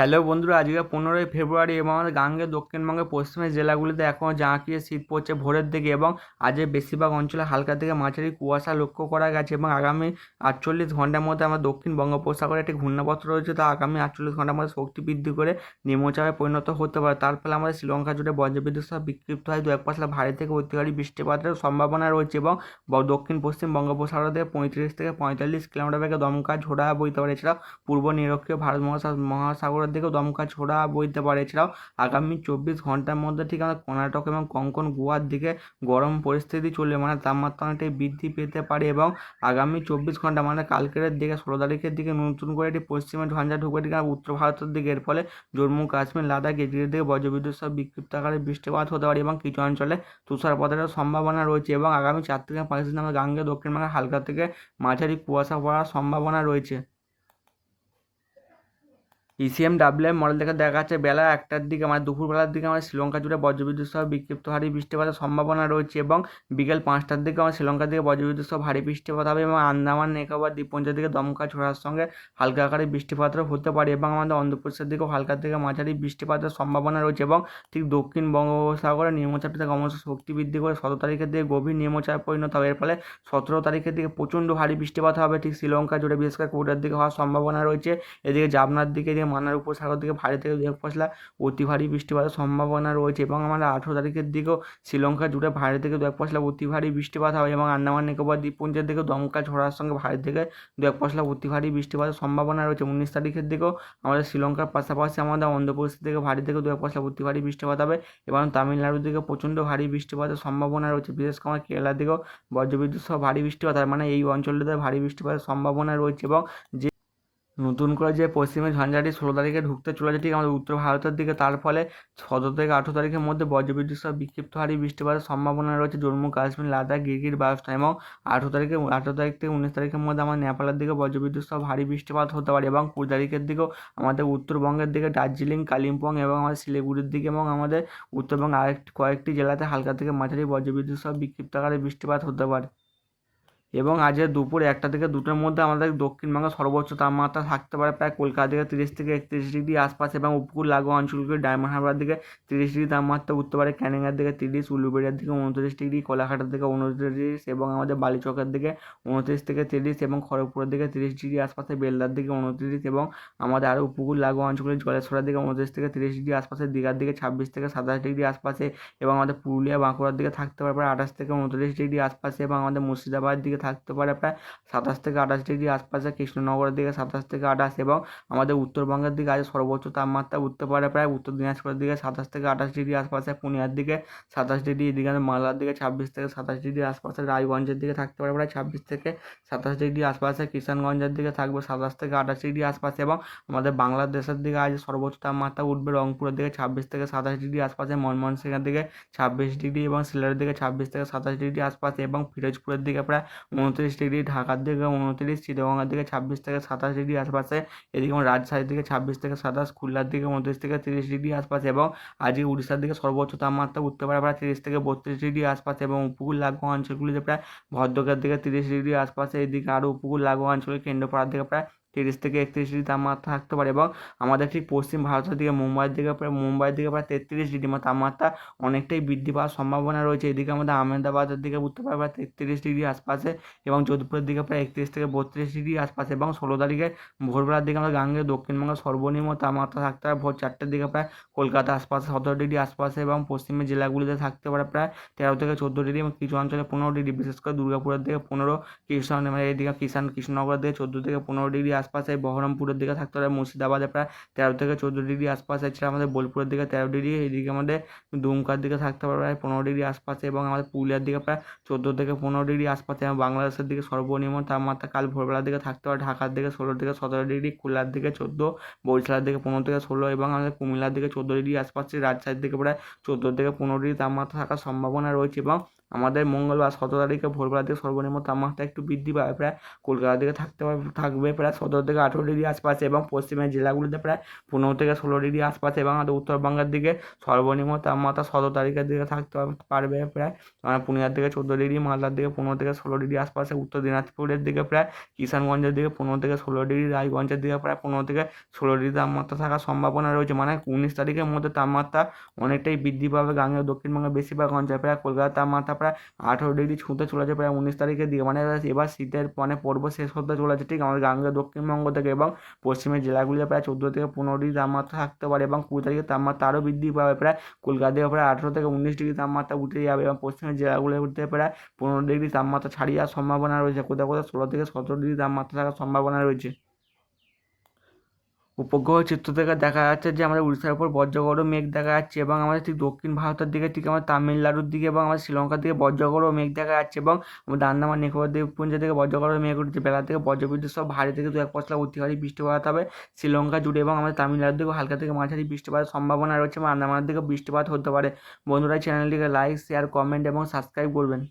Hello বন্ধুরা, আজকে পনেরোই ফেব্রুয়ারি এবং আমাদের গাঙ্গে দক্ষিণবঙ্গের পশ্চিমের জেলাগুলিতে এখনও জাঁকিয়ে শীত পড়ছে ভোরের দিকে এবং আজের বেশিরভাগ অঞ্চলে হালকা থেকে মাঝারি কুয়াশা লক্ষ্য করা গেছে এবং আগামী আটচল্লিশ ঘণ্টার মধ্যে আমার দক্ষিণ বঙ্গোপসাগরে একটি ঘূর্ণাবর্ত রয়েছে, তা আগামী আটচল্লিশ ঘণ্টার মধ্যে শক্তি বৃদ্ধি করে নিম্নচাপে পরিণত হতে পারে। তার ফলে আমাদের শ্রীলঙ্কা জুড়ে বজ্রবিদ্যুৎ সহ বিক্ষিপ্ত হয় দু এক পাশলা ভারী থেকে অতিকারী বৃষ্টিপাতের সম্ভাবনা রয়েছে এবং দক্ষিণ পশ্চিম বঙ্গোপসাগর থেকে পঁয়ত্রিশ থেকে পঁয়তাল্লিশ কিলোমিটার বেগে দমকা ঝোড়া বইতে পারে। এছাড়াও পূর্ব নিরক্ষীয় ভারত মহাসাগর দিকেও দমকা ছোড়া বইতে পারে। এছাড়াও আগামী চব্বিশ ঘণ্টার মধ্যে ঠিক আমাদের কর্ণাটক এবং কঙ্কন গোয়ার দিকে গরম পরিস্থিতি চলবে মানে তাপমাত্রা অনেকটাই বৃদ্ধি পেতে পারে এবং আগামী চব্বিশ ঘণ্টা মানে কালকের দিকে, ষোলো তারিখের দিকে নতুন করে একটি পশ্চিমে ঝঞ্ঝা ঢুকবে ঠিক উত্তর ভারতের দিকে। এর ফলে জম্মু, কাশ্মীর, লাদাখ এদিকের দিকে বজ্রবিদ্যুৎ সহ বিক্ষিপ্ত আকারে বৃষ্টিপাত হতে পারে এবং কিছু অঞ্চলে তুষারপাতেরও সম্ভাবনা রয়েছে এবং আগামী চার থেকে পাঁচ দিন আমাদের গাঙ্গে দক্ষিণবঙ্গে হালকা থেকে মাঝারি কুয়াশা পড়ার সম্ভাবনা রয়েছে। ইসিএম ডাব্লিউ মডেল থেকে দেখা যাচ্ছে বেলা একটার দিকে মানে দুপুরবেলার দিকে আমাদের শ্রীলঙ্কা জুড়ে বজ্রবিদ্যুৎ সহ বিক্ষিপ্ত ভারী বৃষ্টিপাতের সম্ভাবনা রয়েছে এবং বিকেল পাঁচটার দিকে আমার শ্রীলঙ্কার দিকে বজ্রবিদ্যুৎ সহ ভারী বৃষ্টিপাত হবে এবং আন্দামান, নিকোবর, দ্বীপপুঞ্জের দিকে দমকা ছোড়ার সঙ্গে হালকা আকারে বৃষ্টিপাতও হতে পারে এবং আমাদের অন্ধ্রপ্রদেশের দিকেও হালকা থেকে মাঝারি বৃষ্টিপাতের সম্ভাবনা রয়েছে এবং ঠিক দক্ষিণ বঙ্গোপসাগরে নিম্নচাপটি থেকে ক্রমশ শক্তি বৃদ্ধি করে সতেরো তারিখের দিকে গভীর নিম্নচাপে পরিণত হবে। এর ফলে সতেরো তারিখের দিকে প্রচণ্ড ভারী বৃষ্টিপাত হবে, ঠিক শ্রীলঙ্কা জুড়ে বিশেষ করে কোটার দিকে হওয়ার সম্ভাবনা রয়েছে। এদিকে জাবনার দিকে এদিকে মানার উপসাগর দিকে ভারী থেকে দু এক পশলা। অতি ভারী বৃষ্টিপাতের সম্ভাবনা রয়েছে এবং আমরা আঠেরো তারিখের দিকেও শ্রীলঙ্কা জুড়ে ভারী থেকে দু এক পশলা, অতি ভারী বৃষ্টিপাত হবে এবং আন্দামান, নিকোবর, দ্বীপপুঞ্জের দিকেও দমকা ঝড়ার সঙ্গে ভারী থেকে দু এক পশলা, অতি ভারী বৃষ্টিপাতের সম্ভাবনা রয়েছে। উনিশ তারিখের দিকেও আমাদের শ্রীলঙ্কার পাশাপাশি আমাদের অন্ধ্রপ্রদেশ থেকে ভারী থেকে দু এক পশলা, অতি ভারী বৃষ্টিপাত হবে এবং তামিলনাড়ুর দিকে প্রচণ্ড ভারী বৃষ্টিপাতের সম্ভাবনা রয়েছে। বিশেষ করে কেরালার দিকেও বজ্রবিদ্যুৎ সহ ভারী বৃষ্টিপাত হয় মানে এই অঞ্চলটিতে ভারী বৃষ্টিপাতের সম্ভাবনা রয়েছে এবং যে নতুন করে যে পশ্চিমে ঝঞ্ঝাটি ষোলো তারিখে ঢুকতে চলেছে, ঠিক আমাদের উত্তর ভারতের দিকে। তার ফলে সতেরো থেকে আঠেরো তারিখের মধ্যে বজ্রবিদ্যুৎ সহ বিক্ষিপ্ত হারি বৃষ্টিপাতের সম্ভাবনা রয়েছে। জম্মু, কাশ্মীর, লাদাখ গিরগির বালস্থান এবং আঠেরো তারিখে, আঠেরো তারিখ থেকে উনিশ তারিখের মধ্যে আমার নেপালের দিকে বজ্রবিদ্যুৎ সহ ভারী বৃষ্টিপাত হতে পারে এবং কুড়ি তারিখের দিকেও আমাদের উত্তরবঙ্গের দিকে দার্জিলিং, কালিম্পং এবং আমাদের শিলিগুড়ির দিকে এবং আমাদের উত্তরবঙ্গ আরেকটি কয়েকটি জেলাতে হালকা থেকে মাঝারি বজ্রবিদ্যুৎ সহ বিক্ষিপ্ত আকারে বৃষ্টিপাত হতে পারে। এবং আজকে দুপুর একটা থেকে দুটোর মধ্যে আমাদের দক্ষিণবঙ্গের সর্বোচ্চ তাপমাত্রা থাকতে পারে প্রায় কলকাতা থেকে তিরিশ থেকে একত্রিশ ডিগ্রি আশপাশ এবং উপকূল লাগোয়া অঞ্চলগুলি ডায়মন্ড হারবার দিকে তিরিশ ডিগ্রি তাপমাত্রা উঠতে পারে, ক্যানিংয়ের দিকে তিরিশ, উলুবেড়িয়ার দিকে উনত্রিশ ডিগ্রি কোলাঘাটের দিকে উনত্রিশ এবং আমাদের বালিচকের দিকে উনত্রিশ থেকে তিরিশ এবং খড়গপুরের দিকে তিরিশ ডিগ্রি আশপাশে, বেলদার দিকে উনত্রিশ এবং আমাদের আরও উপকূল লাগোয়া অঞ্চলগুলি জলেশ্বরের দিকে উনত্রিশ থেকে তিরিশ ডিগ্রি আশপাশে, দীঘার দিকে ছাব্বিশ থেকে সাতাশ ডিগ্রি আশপাশে এবং আমাদের পুরুলিয়া, বাঁকুড়ার দিকে থাকতে পারে প্রায় আঠাশ থেকে উনত্রিশ ডিগ্রি আশপাশে এবং আমাদের মুর্শিদাবাদের দিকে থাকতে পারে। প্রায় সাতাশ থেকে আঠাশ ডিগ্রি আশপাশে কৃষ্ণনগরের দিকে সাতাশ থেকে আঠাশ এবং আমাদের উত্তরবঙ্গের দিকে আজ সর্বোচ্চ তাপমাত্রা উঠতে পারে প্রায় উত্তর দিনাজপুরের দিকে সাতাশ থেকে আঠাশ ডিগ্রি আশপাশে, পুনিয়ার দিকে সাতাশ ডিগ্রি, এদিকে মালদার দিকে ছাব্বিশ থেকে সাতাশ ডিগ্রি আশপাশে, রায়গঞ্জের দিকে থাকতে পারে প্রায় ছাব্বিশ থেকে সাতাশ ডিগ্রি আশপাশে, কিষানগঞ্জের দিকে থাকবে সাতাশ থেকে আঠাশ ডিগ্রি আশপাশে এবং আমাদের বাংলাদেশের দিকে আজ সর্বোচ্চ তাপমাত্রা উঠবে রংপুরের দিকে ছাব্বিশ থেকে সাতাশ ডিগ্রি আশপাশে, ময়মনসিংহের দিকে ছাব্বিশ ডিগ্রি এবং সিলেটের দিকে ছাব্বিশ থেকে সাতাশ ডিগ্রি আশপাশে এবং ফিরোজপুরের দিকে প্রায় উনত্রিশ ডিগ্রি ঢাকার দিকে, উনত্রিশ চিত্তগঙ্গার দিকে, ছাব্বিশ থেকে সাতাশ ডিগ্রি আশপাশে। এদিকে এবং রাজশাহীর দিকে ছাব্বিশ থেকে সাতাশ, খুলনার দিকে উনত্রিশ থেকে তিরিশ ডিগ্রি আশপাশে এবং আজকে উড়িষ্যার দিকে সর্বোচ্চ তাপমাত্রা উঠতে পারে প্রায় তিরিশ থেকে বত্রিশ ডিগ্রি আশপাশে এবং উপকূল লাগোয়া অঞ্চলগুলিতে প্রায় ভদ্রকের দিকে তিরিশ ডিগ্রি আশপাশে। এদিকে আরও উপকূল লাগোয়া অঞ্চলে কেন্দ্রপাড়ার দিকে প্রায় তিরিশ থেকে একত্রিশ ডিগ্রি তাপমাত্রা থাকতে পারে এবং আমাদের ঠিক পশ্চিম ভারতের দিকে, মুম্বাইয়ের দিকে প্রায়, মুম্বাইয়ের দিকে প্রায় তেত্রিশ ডিগ্রি তাপমাত্রা অনেকটাই বৃদ্ধি পাওয়ার সম্ভাবনা রয়েছে। এদিকে আমাদের আহমেদাবাদের দিকে উঠতে পারে প্রায় তেত্রিশ ডিগ্রি আশপাশে এবং যোধপুরের দিকে প্রায় একত্রিশ থেকে বত্রিশ ডিগ্রি আশপাশে এবং ষোলো তারিখে ভোরবেলার দিকে আমাদের গাঙ্গে দক্ষিণবঙ্গের সর্বনিম্ন তাপমাত্রা থাকতে পারে ভোর চারটের দিকে প্রায় কলকাতা আশপাশে সতেরো ডিগ্রি আশপাশে এবং পশ্চিমের জেলাগুলিতে থাকতে পারে প্রায় তেরো থেকে চোদ্দ ডিগ্রি এবং কিছু অঞ্চলে পনেরো ডিগ্রি। বিশেষ করে দুর্গাপুরের দিকে পনেরো কৃষ্ণ এদিকে কিষান কৃষ্ণনগরের দিকে চোদ্দ থেকে পনেরো ডিগ্রি আশপাশে বহরমপুরের দিকে থাকতে পারে, মুর্শিদাবাদে প্রায় তেরো থেকে চোদ্দ ডিগ্রি আশপাশে, এছাড়া আমাদের বোলপুরের দিকে তেরো ডিগ্রি, এদিকে আমাদের দুমকার দিকে থাকতে পারে প্রায় পনেরো ডিগ্রি আশপাশে এবং আমাদের পুরুলিয়ার দিকে প্রায় চোদ্দ থেকে পনেরো ডিগ্রি আশপাশে এবং বাংলাদেশের দিকে সর্বনিম্ন তাপমাত্রা কাল ভোরবেলার দিকে থাকতে পারে ঢাকার দিকে ষোলো থেকে সতেরো ডিগ্রি, খুলনার দিকে চোদ্দ, বরিশালের দিকে পনেরো থেকে ষোলো এবং আমাদের কুমিল্লার দিকে চোদ্দ ডিগ্রি আশপাশে, রাজশাহীর দিকে প্রায় চোদ্দ থেকে পনেরো ডিগ্রি তাপমাত্রা থাকার সম্ভাবনা রয়েছে এবং আমাদের মঙ্গলবার সতেরো তারিখে ভোরবেলা থেকে সর্বনিম্ন তাপমাত্রা একটু বৃদ্ধি পাবে। প্রায় কলকাতার দিকে থাকতে থাকবে প্রায় সতেরো থেকে আঠেরো ডিগ্রি আশপাশে এবং পশ্চিমের জেলাগুলিতে প্রায় পনেরো থেকে ষোলো ডিগ্রি আশপাশে এবং আমাদের উত্তরবঙ্গের দিকে সর্বনিম্ন তাপমাত্রা সতেরো তারিখের দিকে থাকতে পারবে প্রায় পুরুলিয়ার দিকে চোদ্দ ডিগ্রি, মালদার দিকে পনেরো থেকে ষোলো ডিগ্রি আশপাশে, উত্তর দিনাজপুরের দিকে প্রায় কিষানগঞ্জের দিকে পনেরো থেকে ষোলো ডিগ্রি, রায়গঞ্জের দিকে প্রায় পনেরো থেকে ষোলো ডিগ্রি তাপমাত্রা থাকার সম্ভাবনা রয়েছে। মানে উনিশ তারিখের মধ্যে তাপমাত্রা অনেকটাই বৃদ্ধি পাবে। গাঙ্গেয় দক্ষিণবঙ্গের বেশিরভাগ অঞ্চলে প্রায় কলকাতার তাপমাত্রা প্রায় আঠেরো ডিগ্রি ছুঁতে চলেছে, প্রায় উনিশ তারিখের দিকে। মানে এবার শীতের মানে পর্ব শেষ হতে চলেছে, ঠিক? আমাদের গাঙ্গেয় দক্ষিণবঙ্গ থেকে এবং পশ্চিমের জেলাগুলিতে প্রায় চোদ্দ থেকে পনেরো ডিগ্রি তাপমাত্রা থাকতে পারে এবং কুড়ি তারিখে তাপমাত্রা আরও বৃদ্ধি পাবে। প্রায় কলকাতা থেকে প্রায় আঠেরো থেকে উনিশ ডিগ্রি তাপমাত্রা উঠে যাবে এবং পশ্চিমের জেলাগুলিতে প্রায় পনেরো ডিগ্রি তাপমাত্রা ছাড়িয়ে যাওয়ার সম্ভাবনা রয়েছে। কোথাও কোথাও ষোলো থেকে সতেরো ডিগ্রি তাপমাত্রা থাকার সম্ভাবনা রয়েছে। উপগ্রহ চিত্র থেকে দেখা যাচ্ছে যে আমাদের উড়িষ্যার উপর বজ্রগড় মেঘ দেখা যাচ্ছে এবং আমাদের ঠিক দক্ষিণ ভারতের দিকে, ঠিক আমাদের তামিলনাড়ুর দিকে এবং আমাদের শ্রীলঙ্কার দিকে বজ্রগড় মেঘ দেখা যাচ্ছে এবং আমাদের আন্দামান নিকোবর দ্বীপপুঞ্জের দিকে বজ্রগড় মেঘ উঠছে। বেলা থেকে বজ্রবিদ্যুৎ সব ভারী থেকে দু এক পশলা অতিহারী বৃষ্টিপাত হবে। শ্রীলঙ্কা জুড়ে এবং আমাদের তামিলনাড়ুর দিকেও হালকা থেকে মাঝারি বৃষ্টিপাতের সম্ভাবনা রয়েছে এবং আন্দামানের দিকে বৃষ্টিপাত হতে পারে। বন্ধুরা চ্যানেলটিকে লাইক শেয়ার কমেন্ট এবং সাবস্ক্রাইব করবেন।